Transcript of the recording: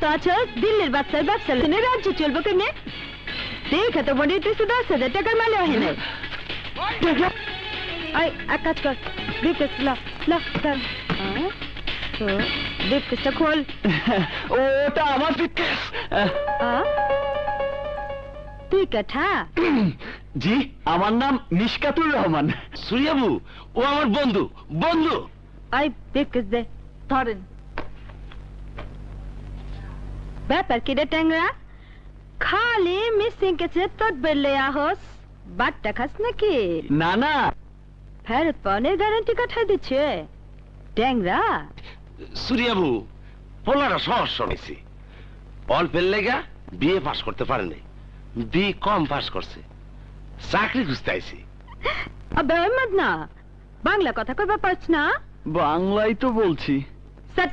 তো আছো? দিল্লির বাচ্চার ব্যবসা শুনে রাজ্য চলবো কেমনে? দেখে তো মনে হইতেছে দশ হাজার টাকার মালে হয় আই এক কাজ কর ব্রিফকেস লা লা ধর হ্যাঁ? তো ব্রিফকেসটা খোল। ওটা আমার আ? তুই কাঠা? জি আমার নাম নিষ্কাতুর রহমান। সুরিয়াবু ও আমার বন্ধু বন্ধু। আই ব্রিফকেস দে ধরেন। ব্যাপার কি রে ট্যাংরা খালি মিসিং কেছে তোর বেলে আহস বাট্টা খাস নাকি না না ফেরত পাওনের গ্যারান্টি কাঠাই দিচ্ছে ট্যাংরা সুরিয়াবু পোলারা সহজ শুনেছি অল্পের লেগা বিয়ে পাশ করতে পারেনি বি কম পাস করছে চাকরি খুঁজতে আইছি আবে আহমদ না বাংলা কথা কইবা পারছ না বাংলাই তো বলছি সেট